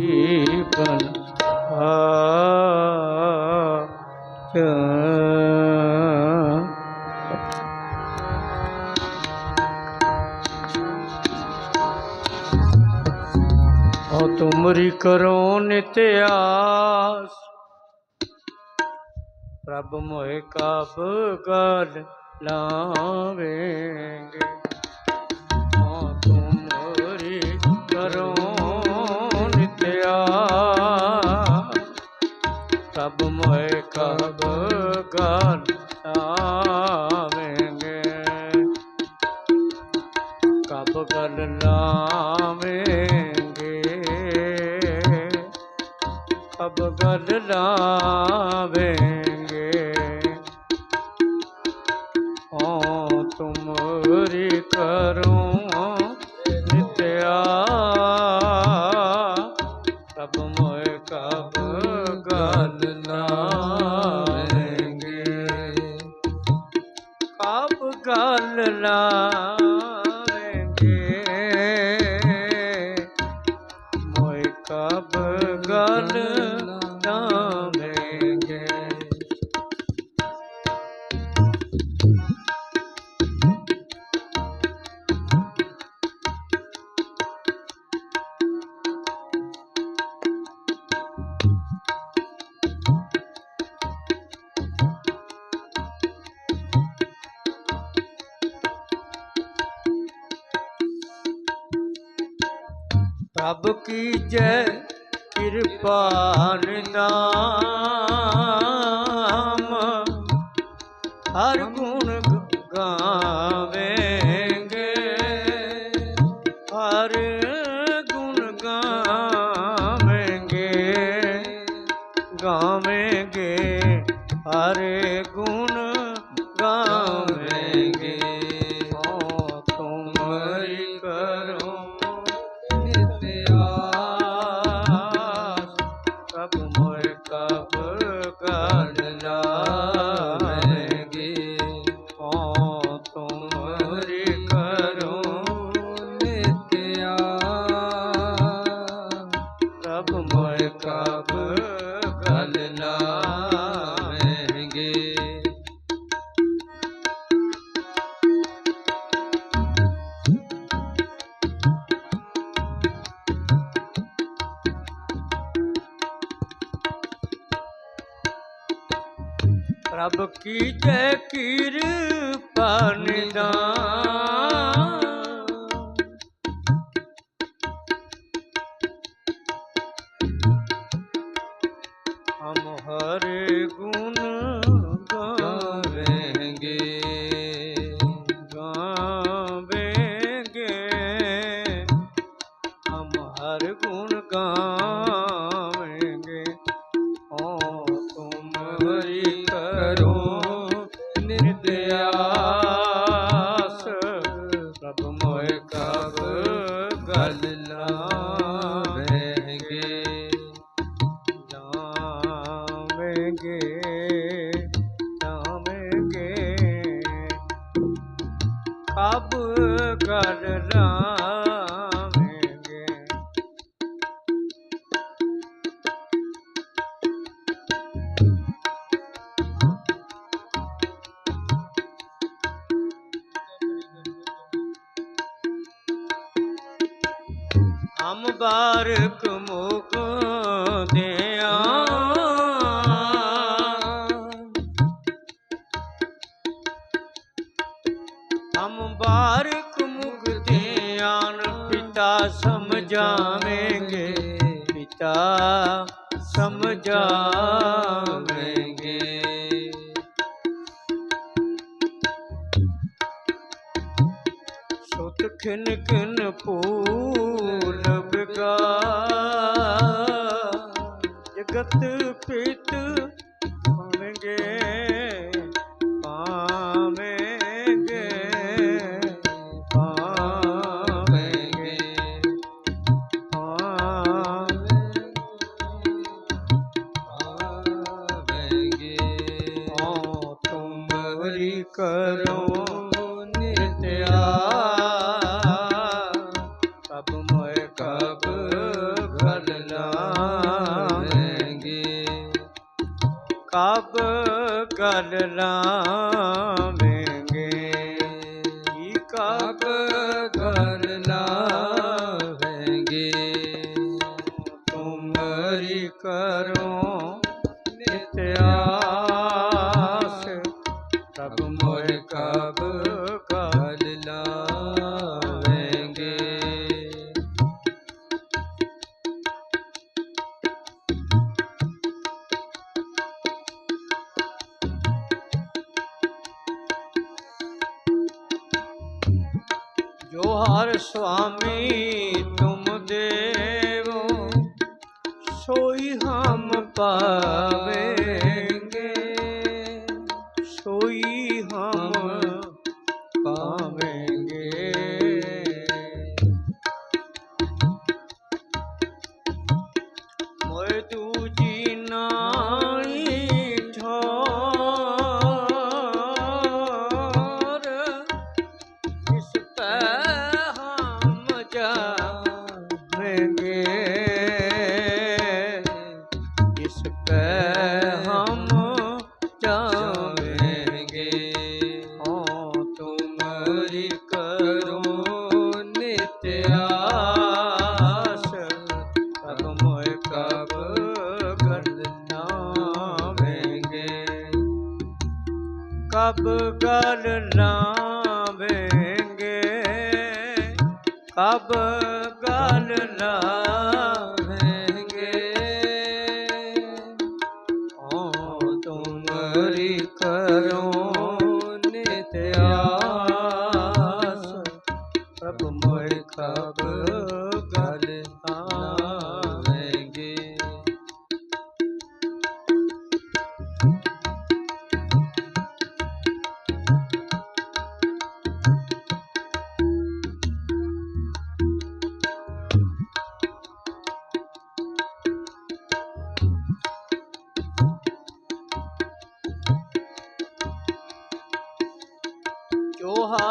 ਬਲ ਆ ਹੋ ਤੁਮਰੀ ਕਰੋ ਨਿਤ ਆਸ। ਪ੍ਰਭ ਮੋਹਿ ਕਾਬ ਗਲ ਲਾਵੇਂਗੇ। ਕਬ ਲਾਵੇਂਗੇ। ਕਬ ਗਲ ਲਾਵੇਂਗੇ। ਓ ਤੁਮਰੀ ਕਰੋ ਨਿਤਿਆ। ਕਬ ਮੋਇ ਕਬ ਗਲ ਲਾਵੇਂਗੇ। ਕਬ ਗਲ ਲਾਵੇਂਗੇ ਪ੍ਰਭ ਕੀ ਜੈ ਕਿਰਪਾ ਨਿਦਾਮ ਹਰ ਗੁਣ ਕਬ ਗਲ ਲਾਵੇਂਗੇ ਪ੍ਰਭ ਕੀ ਜੈ ਕਿਰਪਾ ਨਿਦਾਨ ਗਲ ਲਾਵੇਂਗੇ ਹਮ ਖਿਨ ਖਿਨ ਪੂਲ ਬਿਗਾ ਜਗਤ ਪੀਤ ਕਬ ਗਲ ਲਾਵੇਂਗੇ। ਕੀ ਕਬ ਗਲ ਲਾਵੇਂਗੇ। ਤੁਮਰੀ ਕਰੋ। ਜੋ ਹਰ ਸੁਆਮੀ ਤੁਮ ਦੇਵੋ ਸੋਈ ਕਬ ਗਲ ਲਾਵੇਂਗੇ ਕਬ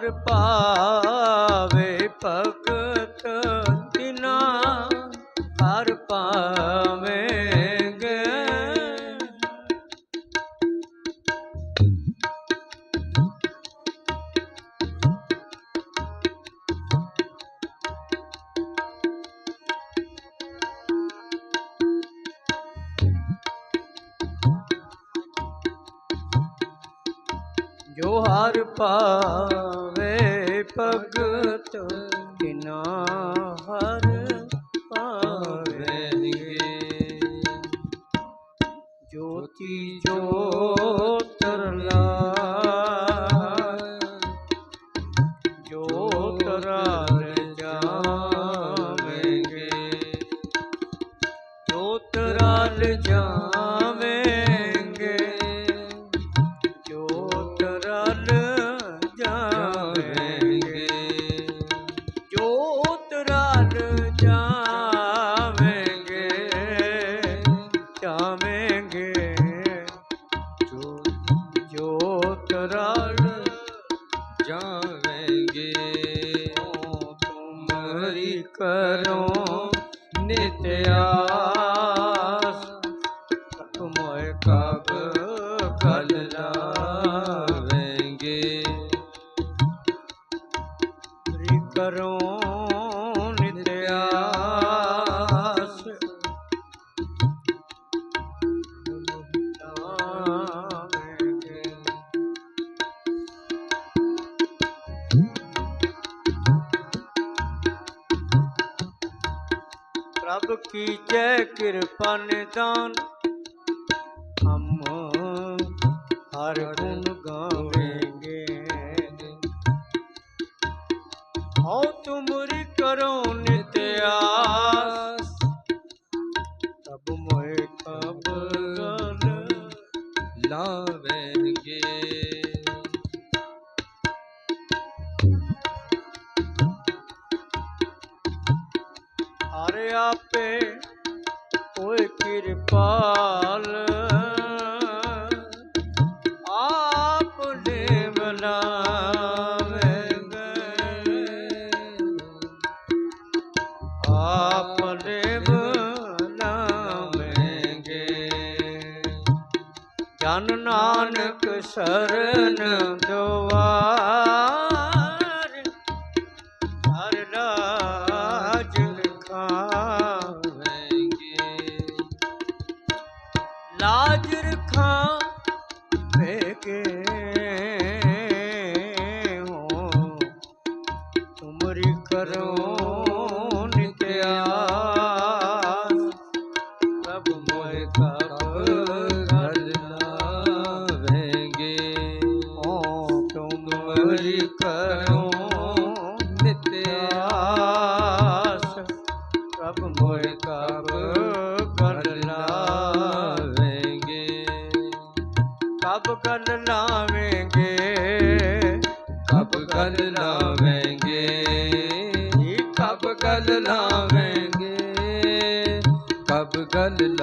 ਹਰ ਪਾਵੇ ਭਗਤ ਤਿਨਾ ਹਰ ਪਾਵੇਂਗੇ ਜੋ ਹਰ ਪਾਵੇ ਭਗਤ ਤਿਨਾ ਕਰੋ ਨਿਤਿਆਸ ਪ੍ਰਭ ਕੀ ਕਿਰਪਾ ਨਿਦਾਨ। ਹਮ ਹਰ ਗੁਣ ਗਾਵੇਂਗੇ ਹਉ ਤੁਮਰੀ ਕਰੋ ਨਿਤਿਆਸ ਤਬ ਮੋਇ ਕਬ ਗਲ ਲਾਵੇਂਗੇ ਕਿਰਪਾਲ। ਆਪਨੇ ਬਨਾਵੇ ਜਨ ਨਾਨਕ ਸਰਨ ਦੁਆ ਕਬ ਗਲ ਲਾਵੇਂਗੇ। ਜੀ ਕਬ ਗਲ ਲਾਵੇਂਗੇ। ਕਬ ਗਲ